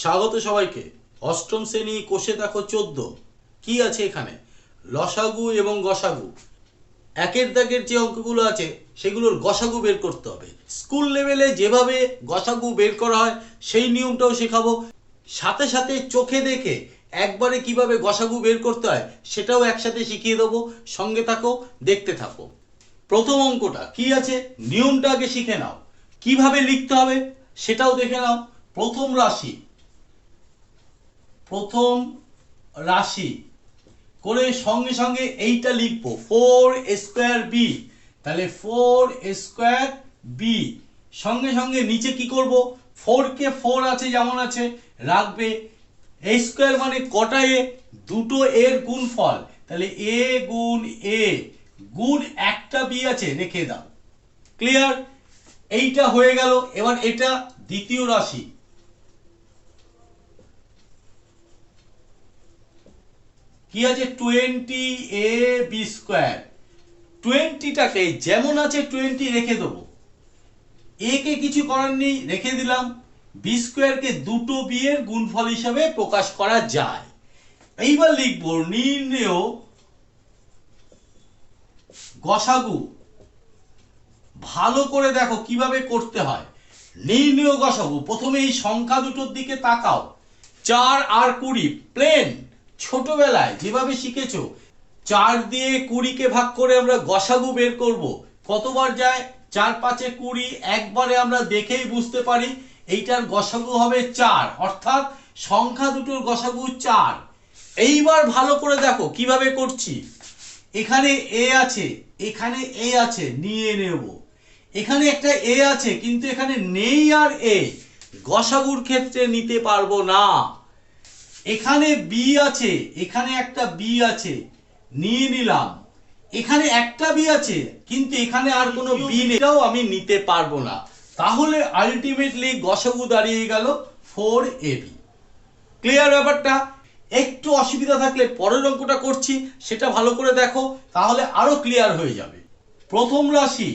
স্বাগত সবাইকে। অষ্টম শ্রেণি কোষে দেখো চোদ্দ। কি আছে এখানে? লসাগু এবং গসাগু। একের দাগের যে অঙ্কগুলো আছে, সেগুলোর গসাগু বের করতে হবে। স্কুল লেভেলে যেভাবে গসাগু বের করা হয়, সেই নিয়মটাও শেখাবো। সাথে সাথে চোখে দেখে একবারে কীভাবে গসাগু বের করতে হয়, সেটাও একসাথে শিখিয়ে দেবো। সঙ্গে থাকো, দেখতে থাকো। প্রথম অঙ্কটা কি আছে? নিয়মটা আগে শিখে নাও। কীভাবে লিখতে হবে, সেটাও দেখে নাও। প্রথম রাশি প্রথম রাশি। করে সঙ্গে সঙ্গে এইটা লিখব। ফোর স্কোয়ার বি তাহলে ফোর স্কোয়ার বি সঙ্গে সঙ্গে নিচে কি করব? ফোর কে ফোর আছে, যেমন আছে, রাখবে। এ স্কোয়ার মানে কটা এ দুটো এর গুণ ফল তাহলে এ গুণ এ গুণ একটা বি আছে, রেখে দাও। ক্লিয়ার এইটা হয়ে গেল। এবার এটা দ্বিতীয় রাশি। কি আছে? টোয়েন্টি এ বি স্কোয়ার টোয়েন্টিটাকে যেমন আছে টোয়েন্টি রেখে দেবো। এ কে কিছু করার নেই, রেখে দিলাম। বি স্কোয়ারকে দুটো বি এর গুণফল হিসাবে প্রকাশ করা যায়। এইবার লিখব নির্ণেয় গসাগু। ভালো করে দেখো কীভাবে করতে হয়। নির্ণেয় গসাগু, প্রথমে এই সংখ্যা দুটোর দিকে তাকাও। চার আর কুড়ি প্লেন ছোটবেলায় যেভাবে শিখেছো, চার দিয়ে কুড়িকে ভাগ করে আমরা গসাগু বের করব। কতবার যায়? চার পাঁচে কুড়ি, একবারে আমরা দেখেই বুঝতে পারি এইটার গসাগু হবে চার। অর্থাৎ সংখ্যা দুটোর গসাগু চার। এইবার ভালো করে দেখো কীভাবে করছি। এখানে এ আছে, এখানে এ আছে, নিয়ে নেব। এখানে একটা এ আছে, কিন্তু এখানে নেই আর এ। গসাগুর ক্ষেত্রে নিতে পারব না। এখানে বি আছে, এখানে একটা বি আছে, নিয়ে নিলাম। এখানে একটা বি আছে, কিন্তু এখানে আর কোনো বি নেইটাও আমি নিতে পারব না। তাহলে আলটিমেটলি গসাগু দাঁড়িয়ে গেল ফোর এ বি ক্লিয়ার ব্যাপারটা? একটু অসুবিধা থাকলে পরের অঙ্কটা করছি, সেটা ভালো করে দেখো, তাহলে আরও ক্লিয়ার হয়ে যাবে। প্রথম রাশি।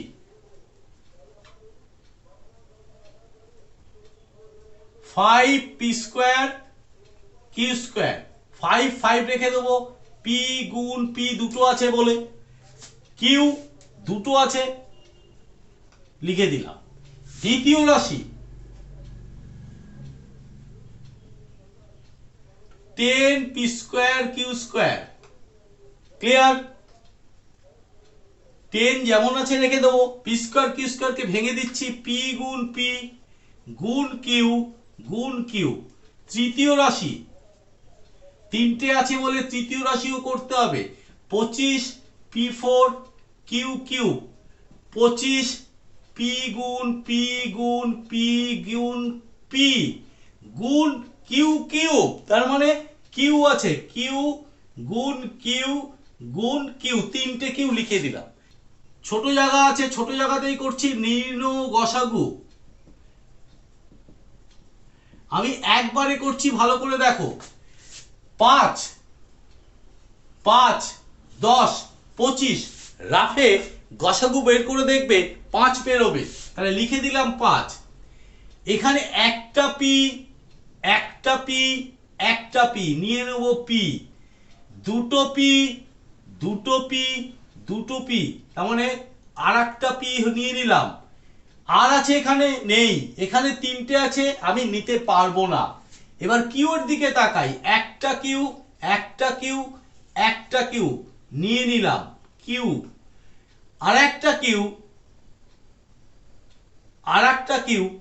Five P square Q square five five রেখে দেবো। পি গুণ পি দুটো আছে বলে। কিউ দুটো আছে লিখে দিলাম। দ্বিতীয় রাশি। Ten P square Q square clear ten যেমন আছে রেখে দেবো। পি স্কোয়ার কিউ স্কোয়ারকে ভেঙে দিচ্ছি। পি গুণ পি গুণ কিউ গুণ কিউ তৃতীয় রাশি। তিনটে আছে বলে তৃতীয় রাশিও করতে হবে। পঁচিশ পি ফোর কিউ কিউ। পঁচিশ পি গুণ পি গুণ পি গুণ পি। গুণ কিউ কিউ। তার মানে কিউ আছে। কিউ গুণ কিউ গুণ কিউ। তিনটে কিউ লিখে দিলাম। ছোট জায়গা আছে, ছোট জায়গাতেই করছি। নির্ণ গসাগু। আমি একবারে করছি, ভালো করে দেখো। পাঁচ পাঁচ, দশ, পঁচিশ। রাফে গসাগু বের করে দেখবে পাঁচ বেরোবে তাহলে লিখে দিলাম পাঁচ। এখানে একটা পি একটা পি একটা পি, নিয়ে নেব পি। দুটো পি দুটো পি দুটো পি। তার মানে আর একটা পি নিয়ে নিলাম। আর আছে এখানে নেই। এখানে তিনটে আছে, আমি নিতে পারব না। এবার কিউর দিকে তাকাই। একটা কিউ একটা কিউ একটা কিউ। নিয়ে নিলাম, কিউ। আর একটা কিউ আর একটা কিউ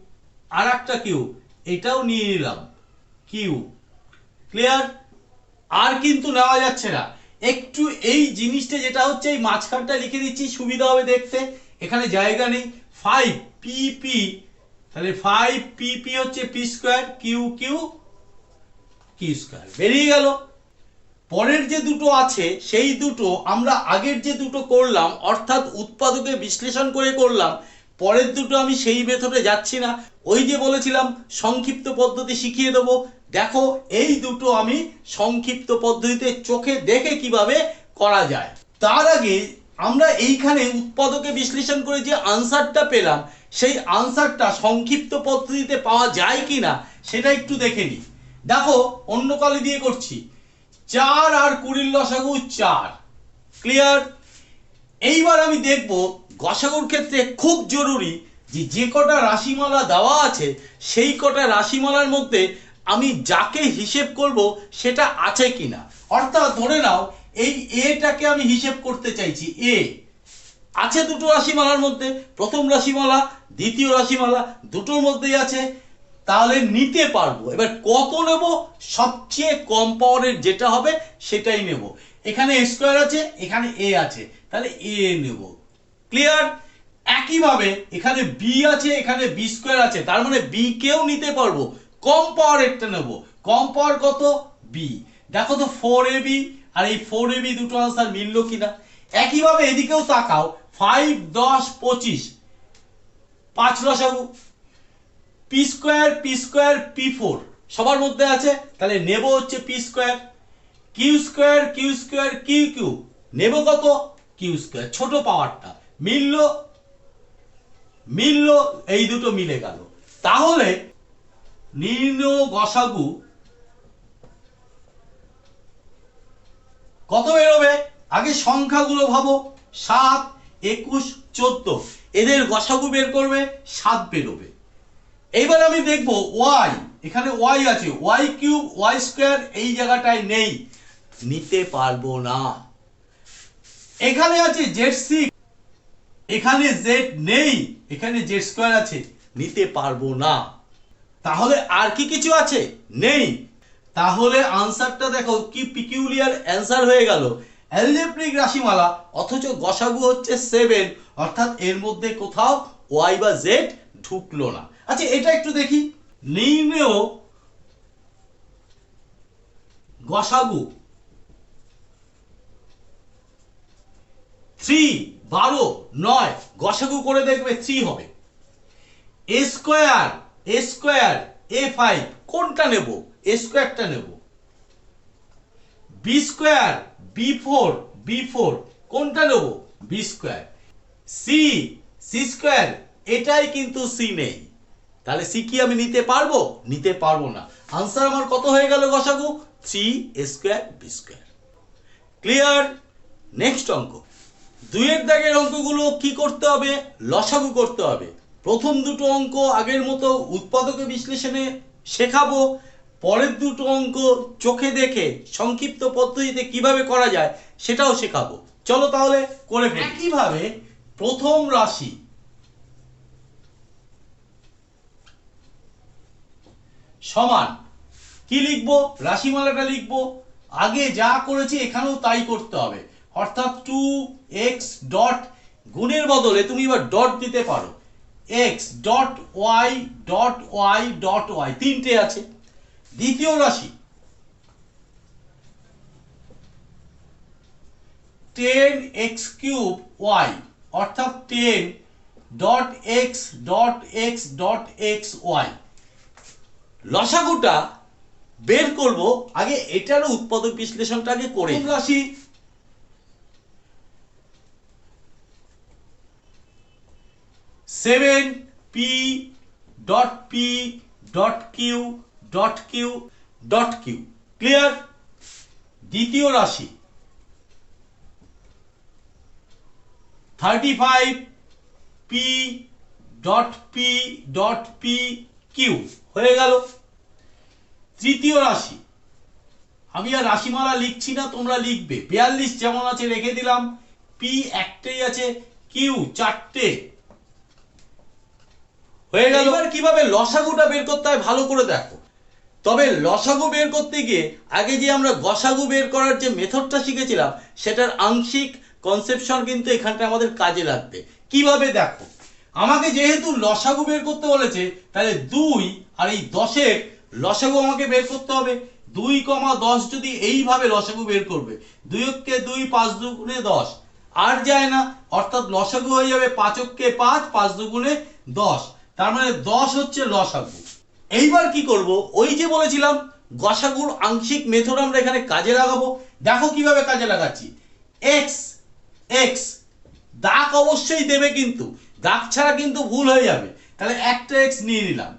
আর একটা কিউ। এটাও নিয়ে নিলাম, কিউ। ক্লিয়ার? আর কিন্তু নেওয়া যাচ্ছে না। একটু এই জিনিসটা যেটা হচ্ছে, এই মাঝখানটা লিখে দিচ্ছি, সুবিধা হবে দেখতে। এখানে জায়গা নেই। ফাইভ পি পি তাহলে ফাইভ পি পি হচ্ছে পি স্কোয়ার কিউ কিউ কি স্কোয়ার? বেরিয়ে গেল। পরের যে দুটো আছে, সেই দুটো আমরা আগের যে দুটো করলাম, অর্থাৎ উৎপাদকে বিশ্লেষণ করে করলাম, পরের দুটো আমি সেই মেথডে যাচ্ছি না। ওই যে বলেছিলাম, সংক্ষিপ্ত পদ্ধতি শিখিয়ে দেবো। দেখো, এই দুটো আমি সংক্ষিপ্ত পদ্ধতিতে চোখে দেখে কীভাবে করা যায়। তার আগে আমরা এইখানে উৎপাদকে বিশ্লেষণ করে যে আনসারটা পেলাম, সেই আনসারটা সংক্ষিপ্ত পদ্ধতিতে পাওয়া যায় কি না সেটা একটু দেখে নিই। দেখো, অন্য কালি দিয়ে করছি। চার আর কুড়ির লসাগু চার। ক্লিয়ার এইবার আমি দেখব গসাগুর ক্ষেত্রে খুব জরুরি যে যে কটা রাশিমালা দেওয়া আছে, সেই কটা রাশিমালার মধ্যে আমি যাকে হিসেব করব সেটা আছে কি না অর্থাৎ ধরে নাও, এই এটাকে আমি হিসেব করতে চাইছি এ আছে দুটো রাশিমালার মধ্যে, প্রথম রাশিমালা, দ্বিতীয় রাশিমালা, দুটোর মধ্যেই আছে তাহলে নিতে পারব। এবার কত নেব? সবচেয়ে কম পাওয়ারের যেটা হবে, সেটাই নেব। এখানে স্কোয়ার আছে, এখানে এ আছে। তাহলে এ নেব। ক্লিয়ার একইভাবে এখানে বি আছে, এখানে বি স্কোয়ার আছে। তার মানে বি কেও নিতে পারব। কম পাওয়ারেরটা নেব। কম পাওয়ার কত? বি দেখো তো ফোর এ বি আর এই ফোর এ বি দুটো আনসার মিললো কিনা? একইভাবে এদিকেও তাকাও। ফাইভ দশ, পঁচিশ। পাঁচ লসাগু P square P square P four সবার মধ্যে আছে? তাহলে নেব হচ্ছে P square Q square Q square Q Q নেব কত? কিউ স্কোয়ার ছোট পাওয়ারটা মিলল মিলল, এই দুটো মিলে গেল। তাহলে নির্ণয় গসাগু কত বেরোবে? আগে সংখ্যাগুলো ভাবো। সাত, একুশ, চোদ্দ। এদের গসাগু বের করবে, সাত বেরোবে। এইবার আমি দেখব ওয়াই এখানে ওয়াই আছে ওয়াই কিউব ওয়াই স্কোয়ার এই জায়গাটায় নেই। নিতে পারব না। এখানে আছে জেড সিক্স এখানে জেড নেই, এখানে জেড স্কোয়ার আছে, নিতে পারব না। তাহলে আর কি কিছু আছে? নেই। তাহলে আনসারটা দেখো, কি পিকিউলিয়ার অ্যান্সার হয়ে গেল। অ্যালজেব্রিক রাশিমালা, অথচ গসাগু হচ্ছে সেভেন অর্থাৎ এর মধ্যে কোথাও ওয়াই বা জেড ঢুকলো না। আচ্ছা এটা একটু দেখি। নির্ণেয় গসাগু। থ্রি, বারো, নয়, গসাগু করে দেখবে থ্রি হবে। A square A square, A five, কোনটা নেব? এ স্কোয়ারটা নেব। B square, B four B four, কোনটা নেব? B square. C C square, এটাই কিন্তু সি নেই। তাহলে সি কি আমি নিতে পারব? নিতে পারব না। আনসার আমার কত হয়ে গেল গসাগু? Three square B square clear next অঙ্ক। দুইয়ের দাগের অঙ্কগুলো কি করতে হবে? লসাগু করতে হবে। প্রথম দুটো অঙ্ক আগের মতো উৎপাদকে বিশ্লেষণে শেখাবো। পরের দুটো অঙ্ক চোখে দেখে সংক্ষিপ্ত পদ্ধতিতে কীভাবে করা যায় সেটাও শেখাবো। চলো তাহলে করে ফেলি। একইভাবে প্রথম রাশি সমান। কি লিখব? রাশিমালাটা লিখব? আগে যা করেছি এখানেও তাই করতে হবে। অর্থাৎ টু এক্স ডট গুণের বদলে তুমি এবার ডট দিতে পারো। X dot Y dot Y dot Y তিনটে আছে। দ্বিতীয় রাশি। টেন এক্স কিউব ওয়াই অর্থাৎ ten dot X dot X dot X Y লসাগুটা বের করব। আগে এটারও উৎপাদক বিশ্লেষণটা আগে করে রাশি seven P dot P dot Q dot Q dot Q clear দ্বিতীয় রাশি। Thirty five P dot P dot P Q হয়ে গেল। তৃতীয় রাশি। আমি আর রাশিমালা লিখছি না, তোমরা লিখবে। বিয়াল্লিশ যেমন আছে, রেখে দিলাম। পি একটাই আছে কিউ চারটে। হয়ে গেল। এবার কীভাবে লসাগুটা বের করতে হয় ভালো করে দেখো। তবে লসাগু বের করতে গিয়ে আগে যে আমরা গসাগু বের করার যে মেথডটা শিখেছিলাম, সেটার আংশিক কনসেপশন কিন্তু এখানটা আমাদের কাজে লাগবে। কীভাবে দেখো? আমাকে যেহেতু লসাগু বের করতে বলেছে, তাহলে দুই আর এই দশের লসাগু আমাকে বের করতে হবে। দুই কমা দশ যদি এইভাবে লসাগু বের করবে, দুইকে দুই পাঁচ দুগুণে দশ। আর যায় না, অর্থাৎ লসাগু হয়ে যাবে পাঁচককে পাঁচ পাঁচ দুগুণে দশ। তার মানে দশ হচ্ছে লসাগু। এইবার কি করব? ওই যে বলেছিলাম, গসাগুর আংশিক মেথড আমরা এখানে কাজে লাগাবো। দেখো কীভাবে কাজে লাগাচ্ছি। এক্স এক্স দাগ অবশ্যই দেবে কিন্তু। দাগ ছাড়া কিন্তু ভুল হয়ে যাবে। তাহলে একটা এক্স নিয়ে নিলাম।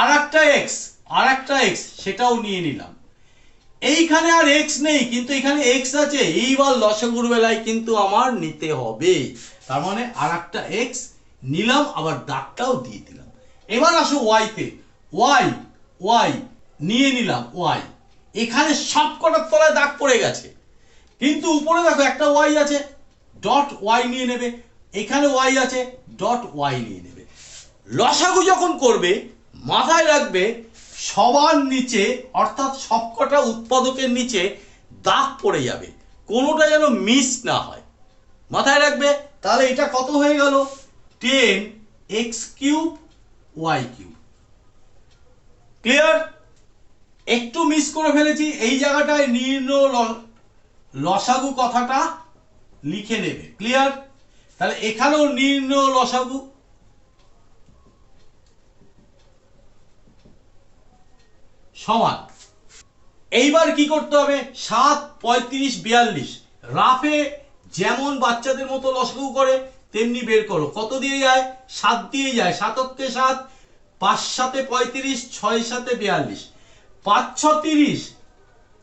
আর একটা এক্স আর একটা এক্স সেটাও নিয়ে নিলাম। এইখানে আর এক্স নেই, কিন্তু এখানে এক্স আছে। এইবার লসাগুর বেলায় কিন্তু আমার নিতে হবে। তার মানে আর একটা এক্স নিলাম, আবার দাগটাও দিয়ে দিলাম। এবার আসো ওয়াইতে ওয়াই ওয়াই নিয়ে নিলাম ওয়াই এখানে সব কটার তলায় দাগ পড়ে গেছে। কিন্তু উপরে দেখো একটা ওয়াই আছে। ডট ওয়াই নিয়ে নেবে। এখানে ওয়াই আছে ডট ওয়াই নিয়ে নেবে। লসাগু যখন করবে, মাথায় রাখবে, সবার নিচে, অর্থাৎ সবকটা উৎপাদকের নিচে দাগ পড়ে যাবে। কোনোটা যেন মিস না হয়। মাথায় রাখবে, তাহলে এটা কত হয়ে গেল? Ten X cube Y cube clear একটু মিস করে ফেলেছি, এই জায়গাটায় নির্ণ লসাগু কথাটা লিখে নেবে। ক্লিয়ার তাহলে এখানেও নির্ণ লসাগু। সমান। এইবার কি করতে হবে? সাত, পঁয়ত্রিশ, বিয়াল্লিশ। রাফে যেমন বাচ্চাদের মতো লসাগু করে, তেমনি বের করো। কত দিয়ে যায়? সাত দিয়ে যায়। সাতককে সাত, পাঁচ সাতে পঁয়ত্রিশ, ছয় সাতে বিয়াল্লিশ। পাঁচ, ছ, তিরিশ।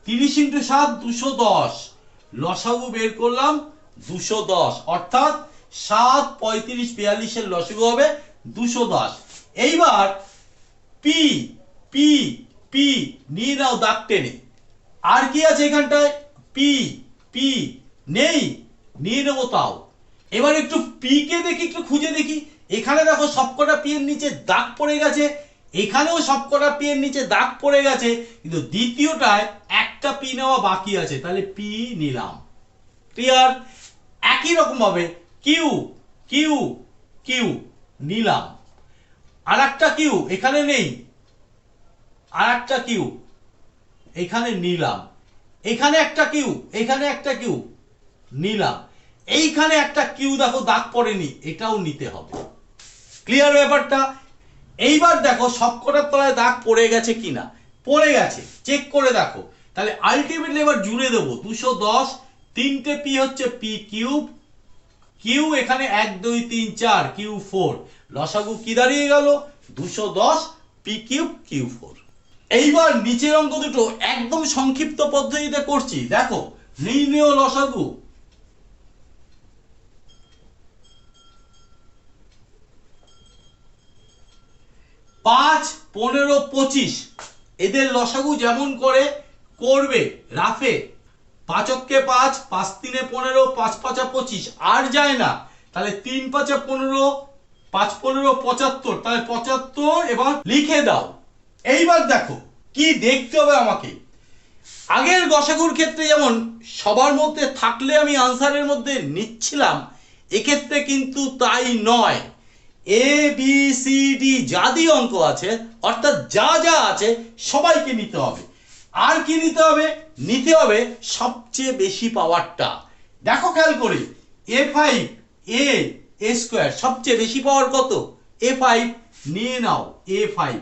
তিরিশ ইন্টু সাত, দুশো দশ। লসাগু বের করলাম দুশো দশ। অর্থাৎ সাত, পঁয়ত্রিশ, বিয়াল্লিশের লসাগু হবে দুশো দশ। এইবার পি পি পি নিয়ে নাও দাগ টেনে। আর কি আছে এখানটায়? পি পি নেই, নিয়ে নেব তাও। এবার একটু পি কে দেখি, একটু খুঁজে দেখি। এখানে দেখো সবকটা পি এর নিচে দাগ পড়ে গেছে। এখানেও সবকটা পি এর নিচে দাগ পড়ে গেছে। কিন্তু দ্বিতীয়টায় একটা পি নেওয়া বাকি আছে। তাহলে পি নিলাম। ক্লিয়ার একই রকম ভাবে কিউ কিউ কিউ, নিলাম। আর একটা কিউ, এখানে নেই। আর একটা কিউ, এখানে নিলাম। এখানে একটা কিউ, এখানে একটা কিউ, নিলাম। এইখানে একটা কিউ দেখো, দাগ পড়েনি, এটাও নিতে হবে। ক্লিয়ার ব্যাপারটা? এইবার দেখো সবকটার তলায় দাগ পড়ে গেছে কিনা। পড়ে গেছে চেক করে দেখো। তাহলে আলটিমেটলি এবার জুড়ে দেবো। দুশো দশ, তিনটে পি হচ্ছে পি কিউব কিউ এখানে এক, দুই, তিন, চার, কিউ ফোর। লসাগু কি দাঁড়িয়ে গেল? দুশো দশ পি কিউব কিউ ফোর। এইবার নিচের অঙ্ক দুটো একদম সংক্ষিপ্ত পদ্ধতিতে করছি। দেখো, নির্ণয় লসাগু। পাঁচ, পনেরো, পঁচিশ। এদের লসাগু যেমন করে, করবে, রাফে। পাঁচককে পাঁচ পাঁচ তিনে পনেরো, পাঁচ পাঁচা পঁচিশ। আর যায় না। তাহলে তিন পাঁচা পনেরো, পাঁচ পনেরো পঁচাত্তর। তাহলে পঁচাত্তর এবার লিখে দাও। এইবার দেখো, কি দেখতে হবে আমাকে। আগের গসাগুর ক্ষেত্রে যেমন সবার মধ্যে থাকলে আমি আনসারের মধ্যে নিচ্ছিলাম, এক্ষেত্রে কিন্তু তাই নয়। এ, বি, সি, ডি, যা দিয়ে অঙ্ক আছে, অর্থাৎ যা যা আছে, সবাইকে নিতে হবে। আর কি নিতে হবে? নিতে হবে সবচেয়ে বেশি পাওয়ারটা। দেখো খেয়াল করে এ ফাইভ এ এ স্কোয়ার সবচেয়ে বেশি পাওয়ার কত? এ ফাইভ নিয়ে নাও এ ফাইভ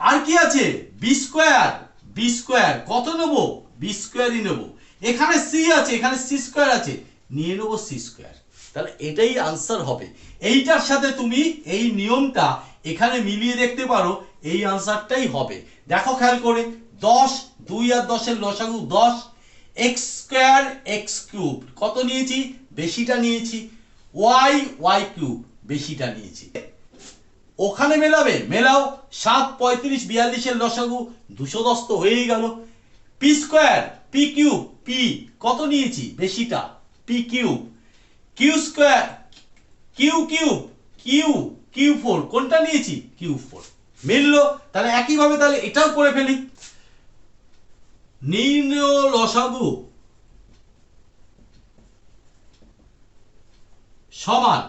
আর কি আছে? বি স্কোয়ার বি স্কোয়ার কত নেব? বি স্কোয়ারই নেব। এখানে সি আছে, এখানে সি স্কোয়ার আছে, নিয়ে নেব সি স্কোয়ার তাহলে এটাই আনসার হবে। এইটার সাথে তুমি এই নিয়মটা এখানে মিলিয়ে দেখতে পারো, এই আনসারটাই হবে। দেখো খেয়াল করে, দশ দুই আর দশের লসাগু দশ এক্স স্কোয়ার এক্স কিউব কত নিয়েছি? বেশিটা নিয়েছি। ওয়াই ওয়াই কিউব বেশিটা নিয়েছি। ওখানে মেলাবে? মেলাও। সাত, পঁয়ত্রিশ, বিয়াল্লিশের লসাগু। দুশো দশ তো হয়েই গেল। P square P cube P কত নিয়েছি? বেশিটা। P cube Q square Q cube Q Q four কোনটা নিয়েছি? কিউ ফোর মিললো। তাহলে একইভাবে তাহলে এটাও করে ফেলি। নির্ণয় লসাগু সমান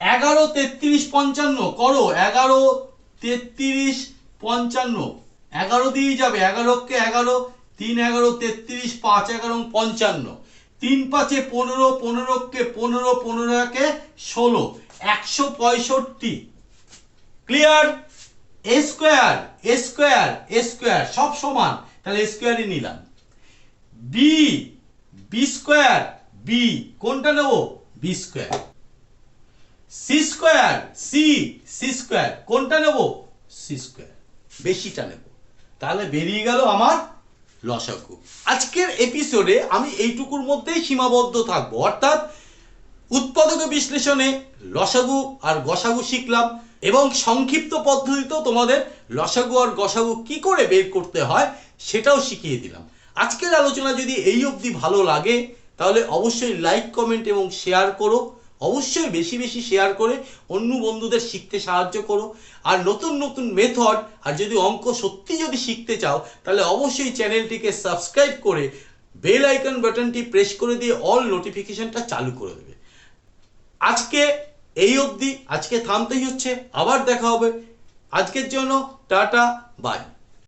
এগারো তেত্রিশ পঞ্চান্ন করো এগারো তেত্রিশ পঞ্চান্ন এগারো দিয়েই যাবে, এগারোকে এগারো, তিন এগারো তেত্রিশ পাঁচ এগারো পঞ্চান্ন তিন পাঁচে পনেরো, পনেরোকে পনেরো পনেরো একে ষোলো, একশো পঁয়ষট্টি। Clear? A square A square square, সব সমান তাহলে স্কোয়ারই নিলাম। বি বি স্কোয়ার বি কোনটা নেব? B square C square C C square কোনটা নেব? সি স্কোয়ার বেশিটা নেব। তাহলে বেরিয়ে গেল আমার লসাগু আজকের এপিসোডে আমি এইটুকুর মধ্যেই সীমাবদ্ধ থাকব। অর্থাৎ উৎপাদক বিশ্লেষণে লসাগু আর গসাগু শিখলাম এবং সংক্ষিপ্ত পদ্ধতিতেও তোমাদের লসাগু আর গসাগু কি করে বের করতে হয় সেটাও শিখিয়ে দিলাম। আজকের আলোচনা যদি এই অবধি ভালো লাগে, তাহলে অবশ্যই লাইক কমেন্ট এবং শেয়ার করো। অবশ্যই বেশি বেশি শেয়ার করে অন্য বন্ধুদের শিখতে সাহায্য করো। আর নতুন নতুন মেথড আর যদি অঙ্ক সত্যি যদি শিখতে চাও, তাহলে অবশ্যই চ্যানেলটিকে সাবস্ক্রাইব করে বেল আইকন বাটনটি প্রেস করে দিয়ে অল নোটিফিকেশনটা চালু করে দেবে। আজকে এই অবধি, আজকে থামতেই হচ্ছে, আবার দেখা হবে। আজকের জন্য টাটা বাই